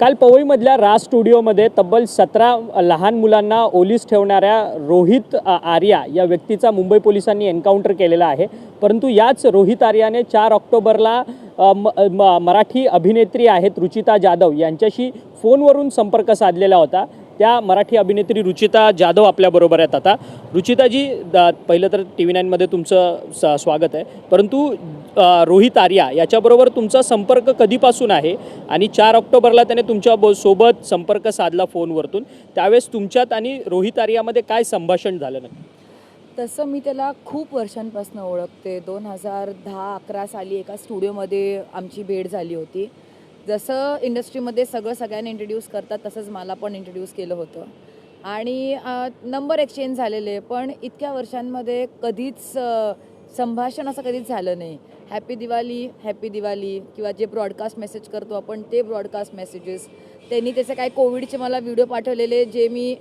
काल पवईमधल्या राज स्टुडिओमध्ये तब्बल सतरा लहान मुलांना ओलीस ठेवणाऱ्या रोहित आर्या या व्यक्तीचा मुंबई पोलिसांनी एन्काउंटर केलेला आहे. परंतु याच रोहित आर्याने चार ऑक्टोबरला म- म- मराठी अभिनेत्री आहेत रुचिता जाधव यांच्याशी फोनवरून संपर्क साधलेला होता. त्या मराठी अभिनेत्री रुचिता जाधव आपल्याबरोबर आहेत आता. रुचिताजी पहिलं तर टी व्ही नाईनमध्ये तुमचं स- स्वागत आहे. परंतु रोहित आर्या याच्याबरोबर तुमचा संपर्क कधीपासून आहे? आणि चार ऑक्टोबरला त्याने तुमच्या बो सोबत संपर्क साधला फोनवरतून. त्यावेळेस तुमच्यात आणि रोहित आर्यामध्ये काय संभाषण झालं नाही तसं मी त्याला खूप वर्षांपासून ओळखते. दोन हजार दहा अकरा साली एका स्टुडिओमध्ये आमची भेट झाली होती. जसं इंडस्ट्रीमध्ये सगळं सगळ्यांना इंट्रोड्यूस करतात तसंच मला पण इंट्रोड्यूस केलं होतं. आणि नंबर एक्सचेंज झालेले पण इतक्या वर्षांमध्ये कधीच संभाषण असं कधीच झालं नाही. हॅपी दिवाळी हॅपी दिवाळी किंवा जे ब्रॉडकास्ट मेसेज करतो आपण ते ब्रॉडकास्ट मेसेजेस त्यांनी त्याचे काय कोविडचे मला व्हिडिओ पाठवलेले जे मी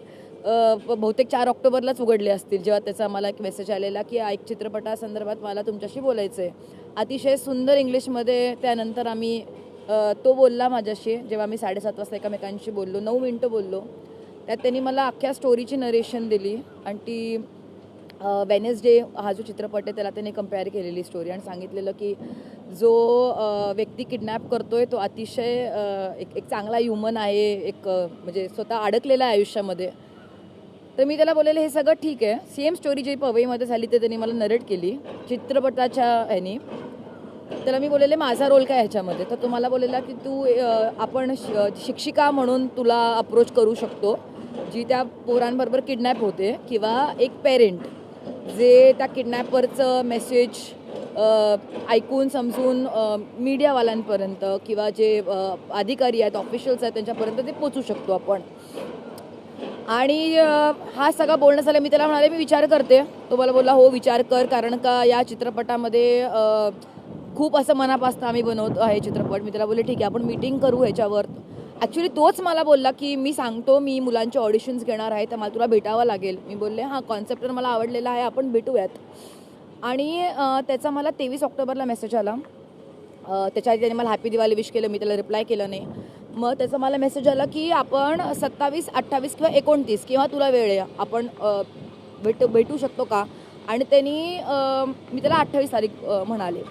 बहुतेक चार ऑक्टोबरलाच उघडले असतील जेव्हा त्याचा मला एक मेसेज आलेला की ऐक चित्रपटासंदर्भात मला तुमच्याशी बोलायचं आहे अतिशय सुंदर इंग्लिशमध्ये त्यानंतर आम्ही तो बोलला माझ्याशी जेव्हा मी साडेसात वाजता एकामेकांशी बोललो नऊ मिनटं बोललो त्यात त्यांनी मला अख्ख्या स्टोरीची नरेशन दिली. आणि ती वेनेसडे हा जो चित्रपट आहे त्याला त्यांनी कंपेअर केलेली स्टोरी आणि सांगितलेलं की जो व्यक्ती किडनॅप करतोय तो अतिशय एक एक चांगला ह्युमन आहे एक म्हणजे स्वतः अडकलेला आहे आयुष्यामध्ये. तर मी त्याला बोललेलं हे सगळं ठीक आहे. सेम स्टोरी जी पवईमध्ये झाली ते त्यांनी मला नरेट केली. चित्रपटाच्या ह्यानी. त्याला मी बोललेले माझा रोल काय ह्याच्यामध्ये? तर तो मला बोललेला की तू आपण शिक्षिका म्हणून तुला अप्रोच करू शकतो जी त्या पोरांबरोबर किडनॅप होते किंवा एक पेरेंट जे त्या किडनॅपरचं मेसेज ऐकून समजून मीडियावाल्यांपर्यंत किंवा जे अधिकारी आहेत ऑफिशियल्स आहेत त्यांच्यापर्यंत ते पोचू शकतो आपण. आणि हा सगळा बोलणं झालं मी त्याला म्हणाले मी विचार करते. तो मला बोलला हो विचार कर कारण का या चित्रपटामध्ये खूप असं मनापासून आम्ही बनवतो आहे चित्रपट. मी त्याला बोलले ठीक आहे आपण मीटिंग करू ह्याच्यावर. ॲक्च्युली तोच मला बोलला की मी सांगतो मी मुलांचे ऑडिशन्स घेणार आहे तर मला तुला भेटावं लागेल. मी बोलले हां कॉन्सेप्ट तर मला आवडलेला आहे आपण भेटूयात. आणि त्याचा मला तेवीस ऑक्टोबरला मेसेज आला. त्याच्या आधी त्याने मला हॅपी दिवाळी विश केलं मी त्याला रिप्लाय केलं नाही. मग त्याचा मला मेसेज आला की आपण सत्तावीस अठ्ठावीस किंवा एकोणतीस किंवा तुला वेळ आहे आपण भेटू भेटू शकतो का? आणि त्यांनी मी त्याला अठ्ठावीस तारीख म्हणाले.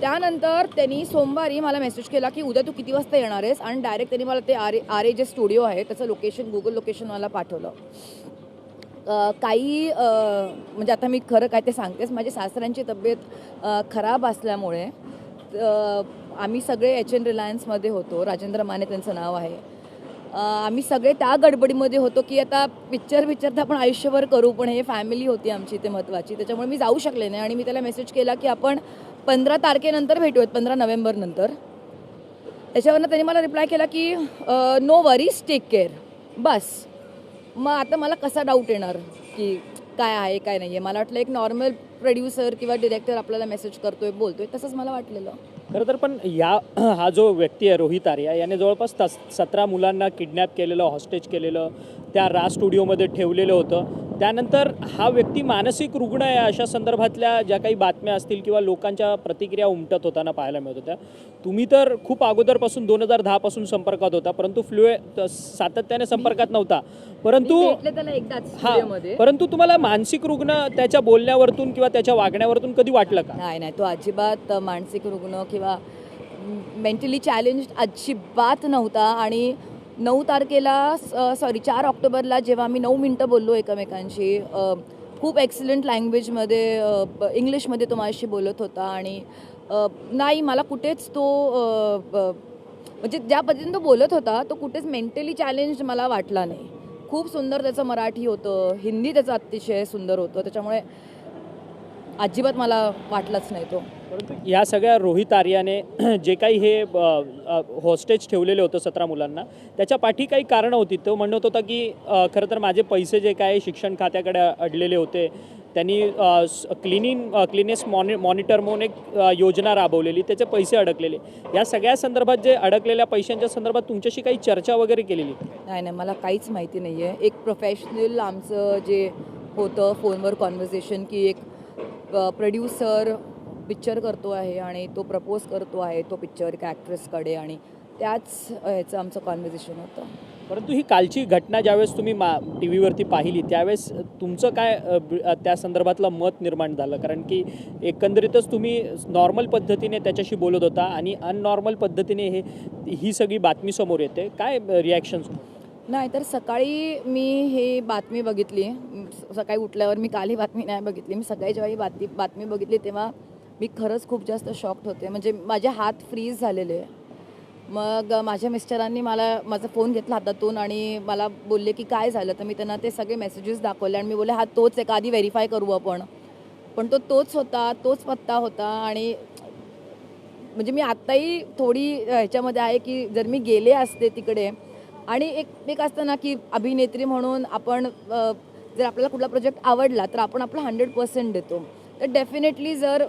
त्यानंतर त्यांनी सोमवारी मला मेसेज केला की उद्या तू किती वाजता येणार आहेस? आणि डायरेक्ट त्यांनी मला ते आर आर ए जे स्टुडिओ आहे त्याचं लोकेशन गुगल लोकेशन मला पाठवलं. काही म्हणजे आता मी खरं काय ते सांगतेच माझ्या सासऱ्यांची तब्येत खराब असल्यामुळे आम्ही सगळे एच एन रिलायन्समध्ये होतो राजेंद्र माने त्यांचं नाव आहे. आम्ही सगळे त्या गडबडीमध्ये होतो की आता पिक्चर पिक्चर तर आपण आयुष्यभर करू पण हे फॅमिली होती आमची इथे महत्त्वाची त्याच्यामुळे मी जाऊ शकले नाही. आणि मी त्याला मेसेज केला की आपण पंधरा तारखेनंतर भेटूयात पंधरा नोव्हेंबरनंतर. त्याच्यावरनं त्यांनी मला रिप्लाय केला की नो वरीज टेक केअर बस. मग आता मला कसा डाऊट येणार की काय आहे काय नाही आहे मला वाटलं एक नॉर्मल प्रोड्युसर किंवा डिरेक्टर आपल्याला मेसेज करतोय बोलतोय तसंच मला वाटलेलं. खरं तर पण या हा जो व्यक्ती आहे रोहित आर्या याने जवळपास तस सतरा मुलांना किडनॅप केलेलं हॉस्टेज केलेलं त्या रा स्टुडिओमध्ये ठेवलेलं होतं. त्यानंतर हा व्यक्ती मानसिक रुग्ण आहे अशा संदर्भातल्या ज्या काही बातम्या असतील किंवा लोकांच्या प्रतिक्रिया उमटत होताना पाहायला मिळत होत्या. तुम्ही तर खूप अगोदरपासून दोन हजार दहापासून संपर्कात होता परंतु फ्लुए सातत्याने संपर्कात नव्हता. परंतु हा परंतु तुम्हाला मानसिक रुग्ण त्याच्या बोलण्यावरतून किंवा त्याच्या वागण्यावरतून कधी वाटलं का? नाही नाही तो अजिबात मानसिक रुग्ण किंवा मेंटली चॅलेंज अजिबात नव्हता. आणि नऊ तारखेला सॉरी चार ऑक्टोबरला जेव्हा आम्ही नऊ मिनटं बोललो एकमेकांशी खूप एक्सलंट लँग्वेजमध्ये इंग्लिशमध्ये तो माझ्याशी बोलत होता आणि नाही मला कुठेच तो म्हणजे ज्या पद्धतीने तो बोलत होता तो कुठेच मेंटली चॅलेंज मला वाटला नाही. खूप सुंदर त्याचं मराठी होतं हिंदी त्याचं अतिशय सुंदर होतं त्याच्यामुळे अजिबात मला वाटलाच नाही तो. परंतु या सगळ्या रोहित आर्याने जे काही हे हॉस्टेज ठेवलेले होतं सतरा मुलांना त्याच्या पाठी काही कारणं होती. तो म्हणत होता की खरं तर माझे पैसे जे काय शिक्षण खात्याकडे अडलेले होते त्यांनी क्लिनिंग क्लिनेस मॉनि मॉनिटर म्हणून एक योजना राबवलेली त्याचे पैसे अडकलेले. या सगळ्या संदर्भात जे अडकलेल्या पैशांच्या संदर्भात तुमच्याशी काही चर्चा वगैरे केलेली? नाही नाही मला काहीच माहिती नाही आहे एक प्रोफेशनल आमचं जे होतं फोनवर कॉन्व्हर्सेशन की एक प्रोड्युसर पिक्चर करतो आहे आणि तो प्रपोज करतो आहे तो पिक्चर एका ॲक्ट्रेसकडे आणि त्याच ह्याचं आमचं कॉन्व्हर्सेशन होतं. परंतु ही कालची घटना ज्यावेळेस तुम्ही मा टी व्हीवरती पाहिली त्यावेळेस तुमचं काय त्या संदर्भातलं मत निर्माण झालं? कारण की एकंदरीतच तुम्ही नॉर्मल पद्धतीने त्याच्याशी बोलत होता आणि अननॉर्मल पद्धतीने हे ही सगळी बातमी समोर येते. काय रिॲक्शन्स नाही तर सकाळी मी हे बातमी बघितली. सकाळी उठल्यावर मी काल ही बातमी नाही बघितली. मी सकाळी जेव्हा ही बातमी बातमी बघितली तेव्हा मी खरंच खूप जास्त शॉक्ड होते. म्हणजे माझे हात फ्रीज झालेले. मग माझ्या मिस्टरांनी मला माझा फोन घेतला हातातून आणि मला बोलले की काय झालं? तर मी त्यांना ते सगळे मेसेजेस दाखवले आणि मी बोलले हा तोच आहे का आधी व्हेरीफाय करू आपण. पण तो तोच होता तोच पत्ता होता आणि म्हणजे मी आत्ताही थोडी ह्याच्यामध्ये आहे की जर मी गेले असते तिकडे आणि एक एक असतं ना की अभिनेत्री म्हणून आपण जर आपल्याला कुठला प्रोजेक्ट आवडला तर आपण आपला हंड्रेड पर्सेंट देतो. तर डेफिनेटली जर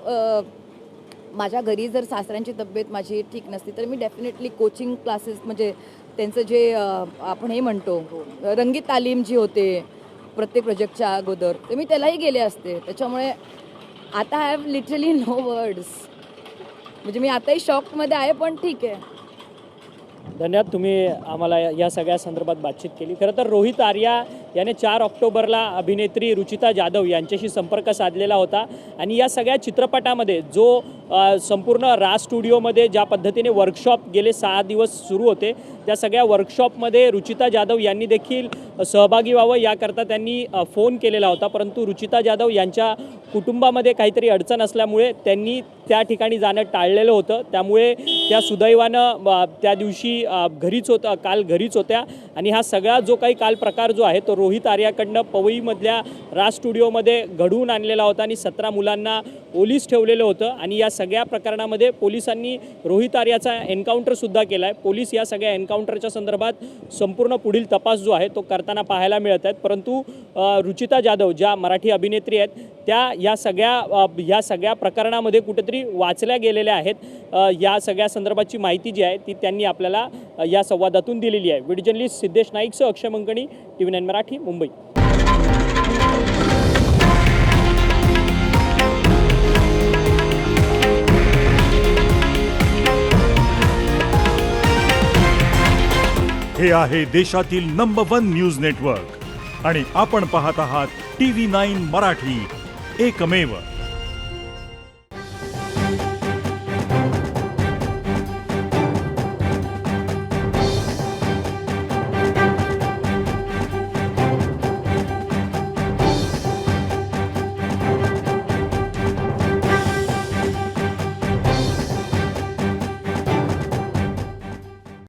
माझ्या घरी जर सासऱ्यांची तब्येत माझी ठीक नसती तर मी डेफिनेटली कोचिंग क्लासेस म्हणजे त्यांचं जे आपण हे म्हणतो रंगीत तालीम जी होते प्रत्येक प्रोजेक्टच्या अगोदर तर मी त्यालाही गेले असते. त्याच्यामुळे आता I have literally no words म्हणजे मी आताही शॉकमध्ये आहे पण ठीक आहे. धन्यवाद. तुम्ही आम्हाला या- या सगळ्या संदर्भात बातचीत केली. खरं तर रोहित आर्या याने चार ऑक्टोबरला अभिनेत्री रुचिता जाधव यांच्याशी संपर्क साधलेला होता. आणि या सगळ्या चित्रपटामध्ये जो संपूर्ण राज स्टुडिओमध्ये ज्या पद्धतीने वर्कशॉप गेले सहा दिवस सुरू होते त्या सगळ्या वर्कशॉपमध्ये रुचिता जाधव यांनी देखील सहभागी व्हावं. याकरता त्यांनी फोन केलेला होता. परंतु रुचिता जाधव यांच्या कुटुंबामध्ये काहीतरी अडचण असल्यामुळे त्यांनी त्या ठिकाणी जाणं टाळलेलं होतं. त्यामुळे त्या सुदैवानं त्या दिवशी घरीच होतं काल घरीच होत्या. आणि हा सगळा जो काही काल प्रकार जो आहे तो रोहित आर्याकडनं पवईमधल्या राज स्टुडिओमध्ये घडवून आणलेला होता आणि सतरा मुलांना ओलीस ठेवलेलं होतं. आणि या सगळ्या प्रकरणामध्ये पोलिसांनी रोहित आर्याचा एन्काउंटरसुद्धा केला आहे पोलीस या सगळ्या एन्काउंटरच्या संदर्भात संपूर्ण पुढील तपास जो आहे तो करताना पाहायला मिळत आहेत. परंतु रुचिता जाधव ज्या मराठी अभिनेत्री आहेत त्या या सगळ्या या सगळ्या प्रकरणामध्ये कुठेतरी वाचल्या गेलेल्या आहेत. या सगळ्या संदर्भाची माहिती जी आहे ती त्यांनी आपल्याला या संवादातून दिलेली आहे. Video journalist Siddhesh नाईकसह Akshay Mankani T V nine Marathi Mumbai. हे आहे देशातील नंबर वन न्यूज नेटवर्क आणि आपण पाहत आहात टी व्ही नाईन मराठी. एकमेव